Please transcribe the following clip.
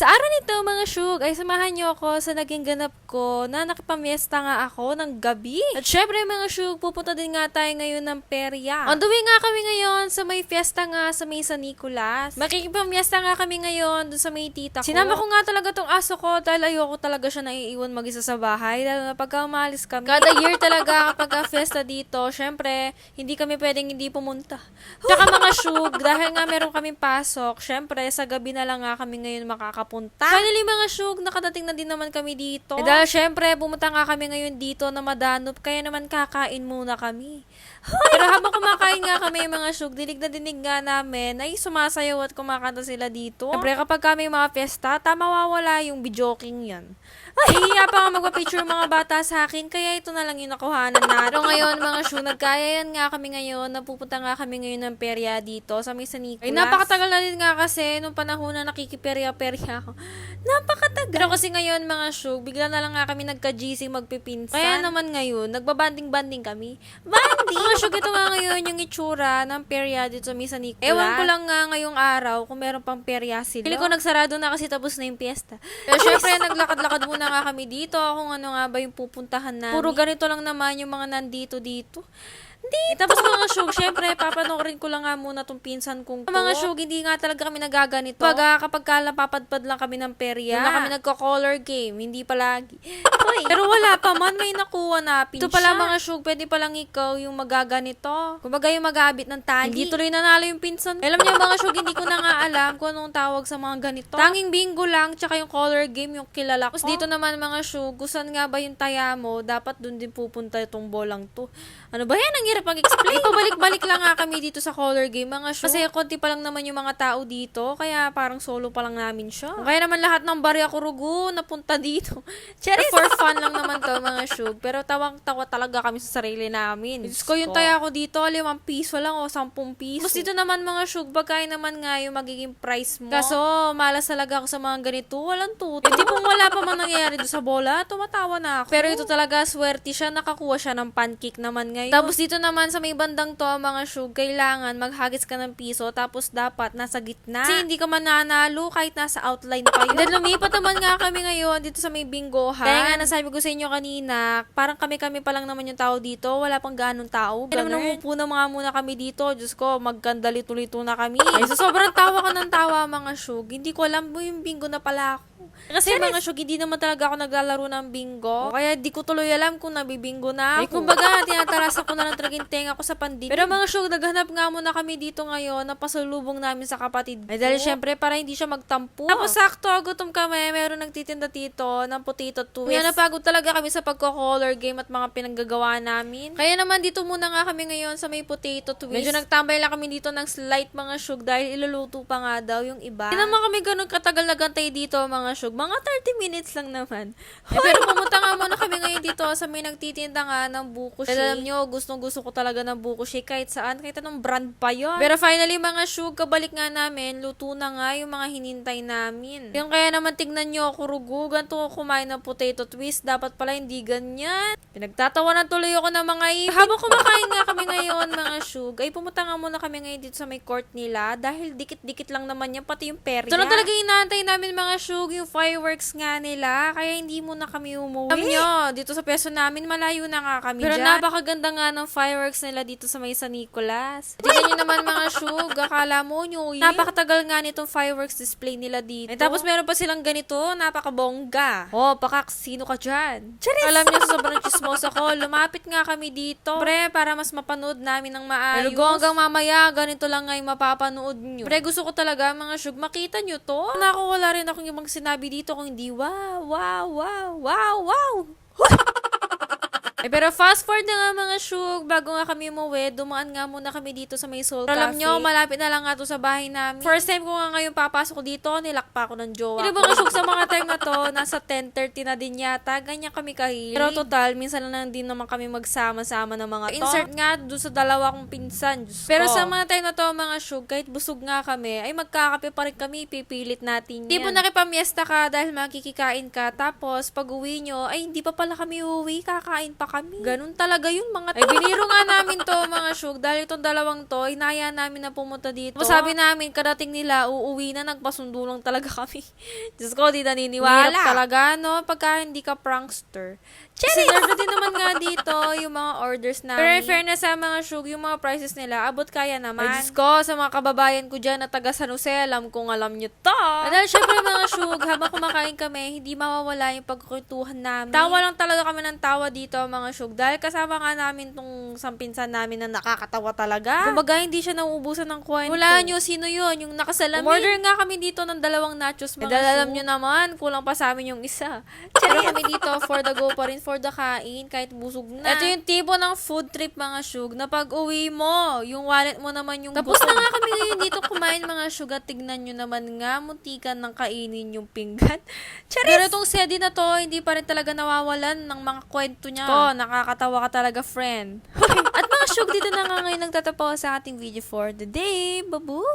Sa araw nito mga syug ay samahan niyo ako sa naging ganap ko na nakipamiesta nga ako ng gabi. At syempre mga syug, pupunta din nga tayo ngayon ng perya. On the way nga kami ngayon sa may fiesta nga sa may San Nicolas. Makikipamiesta nga kami ngayon dun sa may tita ko. Sinama ko nga talaga tong aso ko dahil ayoko talaga siya naiiwan mag-isa sa bahay. Lalo na pagka umalis kami. Kada year talaga kapag ka fiesta dito, syempre hindi kami pwedeng hindi pumunta. Tsaka mga syug, dahil nga meron kaming pasok, syempre sa gabi na lang nga kami ngayon makakapunta. Finally mga syug, nakadating na din naman kami dito. Eh dahil syempre, pumunta nga kami ngayon dito na madanop, kaya naman kakain muna kami. Pero habang kumakain nga kami mga syug, dinig na dinig nga namin, ay sumasayaw at kumakanta sila dito. Syempre kapag kami mga fiesta, tama mawawala yung bijoking yan. Nahihiya pa nga magpa-picture mga bata sa akin, kaya ito na lang yung nakuhanan na. Pero ngayon, mga shoe, nagkaya yan nga kami ngayon, napupunta nga kami ngayon ng perya dito sa may San Nicolas. Ay, napakatagal na din nga kasi, nung panahon na nakikiperya-perya ako. Napakatagal. Pero kasi ngayon, mga shoe, bigla na lang nga kami nagka-GC magpipinsan. Kaya naman ngayon, nagbabanding-banding kami. Banding! mga shoe, ito nga ngayon yung itsura ng perya dito sa may San Nicolas. Ewan ko lang nga ngayong araw kung meron pang perya sila. Pili ko nagsarado na kasi tapos na yung piyesta. Pero syempre, naglakad-lakad muna nga kami dito kung ano nga ba yung pupuntahan namin. Puro ganito lang naman yung mga nandito dito. Dito. Tapos mga shug, syempre, papanoorin ko lang nga muna tong pinsan kong to. Mga shug, hindi nga talaga kami nagaganito. Pag kapag kala papadpad lang kami ng perya, doon na kami nagko-color game, hindi palagi. Hoy. Pero wala pa man, may nakuha na pin Ito pala mga shug, pwede palang ikaw yung magaganito. Kumbaga yung mag-abit ng tagi. Hindi tuloy nanalo yung pinsan. Alam niyo mga shug, hindi ko na nga alam kung anong tawag sa mga ganito. Tanging bingo lang, tsaka yung color game, yung kilala ko. Tapos dito naman mga shug, gusan nga ba yung taya mo, dapat dun din pupunta itong bolang to. Ano ba yan? Ang hirap mag-explain. Pabalik-balik lang nga kami dito sa color game, mga show. Kasi konti pa lang naman yung mga tao dito, kaya parang solo pa lang namin siya. Kaya naman lahat ng barya kurugo napunta dito. Cherry for fun lang naman to, mga show. Pero tawang-tawa talaga kami sa sarili namin. Diyos ko, yung taya ko dito, limang piso lang o sampung piso. Tapos dito naman mga show, bagay naman nga yung magiging price mo. Kaso, malas talaga ako sa mga ganito, walang tuto. Hindi pong wala pa man nangyayari doon sa bola, tumatawa na ako. Pero ito talaga, swerte siya, nakakuha siya ng pancake naman ngayon. Tapos dito naman sa may bandang to, mga shug, kailangan maghagis ka ng piso, tapos dapat nasa gitna. Kasi hindi ka mananalo kahit nasa outline pa yun. Then lumipat naman nga kami ngayon dito sa may bingohan. Kaya nga nasabi ko sa inyo kanina, parang kami-kami pa lang naman yung tao dito, wala pang ganong tao. Kaya naman umupo na mga muna kami dito, Diyos ko, magkandalito-lito na kami. Ay, so sobrang tawa ka ng tawa mga shug. Hindi ko alam mo yung bingo na pala ako. Kasi mga syug, hindi naman talaga ako naglalaro ng bingo. Kaya di ko tuloy alam kung nabibingo na ako. Ay, kumbaga, tinatarasan ko na lang talagang tenga ko sa pandit. Pero mga syug, naghanap nga muna kami dito ngayon na pasalubong namin sa kapatid ko. Ay, dahil syempre, para hindi siya magtampo. Tapos sakto, gutom kami, meron nagtitinda dito ng potato twist. Kaya napagod talaga kami sa pagko-color game at mga pinaggagawa namin. Kaya naman dito muna nga kami ngayon sa may potato twist. Medyo nagtambay lang kami dito ng slight mga syug dahil iluluto pa nga daw yung iba. Hindi naman kami ganun katagal nagantay dito mga syug. Mga 30 minutes lang naman. Eh, pero pumunta nga muna kami ngayon dito sa may nagtitinda nga ng buko shake. Alam nyo, gustong gusto ko talaga ng buko shake kahit saan, kahit anong brand pa yon. Pero finally mga shug, kabalik nga namin, luto na nga yung mga hinintay namin. Yung kaya naman tignan nyo ako rugo, ganito ako kumain ng potato twist, dapat pala hindi ganyan. Pinagtatawanan tuloy ako ng mga ipin. Habang kumakain nga kami ngayon mga shug, ay pumunta nga muna kami ngayon dito sa may court nila dahil dikit-dikit lang naman yan, pati yung perya. Ito lang talaga inaantay namin mga shug, yung fireworks nga nila, kaya hindi muna kami umuwi. Alam nyo, dito sa peso namin, malayo na nga kami Pero dyan. napakaganda nga ng fireworks nila dito sa may San Nicolas. Tingnan nyo naman mga shug, akala mo nyo, napakatagal nga nitong fireworks display nila dito. Eh, tapos meron pa silang ganito, napakabongga. Oh, pakak, sino ka dyan? Charis! Alam nyo, sobrang chismosa ko, lumapit nga kami dito. Pre, para mas mapanood namin ng maayos. Pero hanggang mamaya, ganito lang nga yung mapapanood nyo. Pre, gusto ko talaga mga shug, makita nyo to. Naku, wala rin akong ibang sinabi dito kung hindi, wow, wow, wow, wow, wow. Eh, pero fast forward na nga mga shug, bago nga kami umuwi, dumaan nga muna kami dito sa may Soul Cafe. Alam nyo, malapit na lang nga to sa bahay namin. First time ko nga ngayon papasok ko dito, nilakpa ako ng jowa. Pero mga shug sa mga time na to, nasa 10.30 na din yata, ganyan kami kahilig. Pero total, minsan na lang din naman kami magsama-sama ng mga to. Insert nga doon sa dalawa kong pinsan, Diyos Pero sa mga time na to, mga shug, kahit busog nga kami, ay magkakape pa rin kami, pipilit natin yan. Di po nakipamiesta ka dahil makikikain ka, tapos pag uwi nyo, ay hindi pa pala kami uwi, kakain pa kami. Ganun talaga yun mga Ay, biniro nga namin to mga syug dahil itong dalawang to, inaya namin na pumunta dito. Tapos sabi namin, kadating nila, uuwi na, nagpasundo lang talaga kami. Diyos ko, di naniniwala. Hirap talaga, no? Pagka hindi ka prankster. Kasi nerdo din naman nga dito yung mga orders namin. Pero in fairness sa mga syug, yung mga prices nila, abot kaya naman. Ay, Diyos ko, sa mga kababayan ko dyan na taga San Jose, alam kong alam nyo to. At dahil syempre mga syug, habang kumakain kami, hindi mawawala yung pagkukwentuhan namin. Tawa lang talaga kami ng tawa dito mga syug. Dahil kasama nga namin tong sampinsan namin na nakakatawa talaga. Kumbaga, hindi siya nauubusan ng kwento. Wala nyo, sino yun? Yung nakasalamin. Umorder nga kami dito ng dalawang nachos mga Eh, dahil alam nyo naman, kulang pa sa amin yung isa. Pero kami dito for the go pa rin, for the kain, kahit busog na. Ito yung tipo ng food trip mga syug, na pag uwi mo, yung wallet mo naman yung Tapos na nga kami ngayon dito kumain mga syug at tignan nyo naman nga, muntikan ng kainin yung pinggan. Pero itong sedi na to, hindi pa rin talaga nawawalan ng mga kwento niya. Ko, nakakatawa ka talaga, friend. at mga syug, dito na nga ngayon nagtatapaw sa ating video for the day. Babu!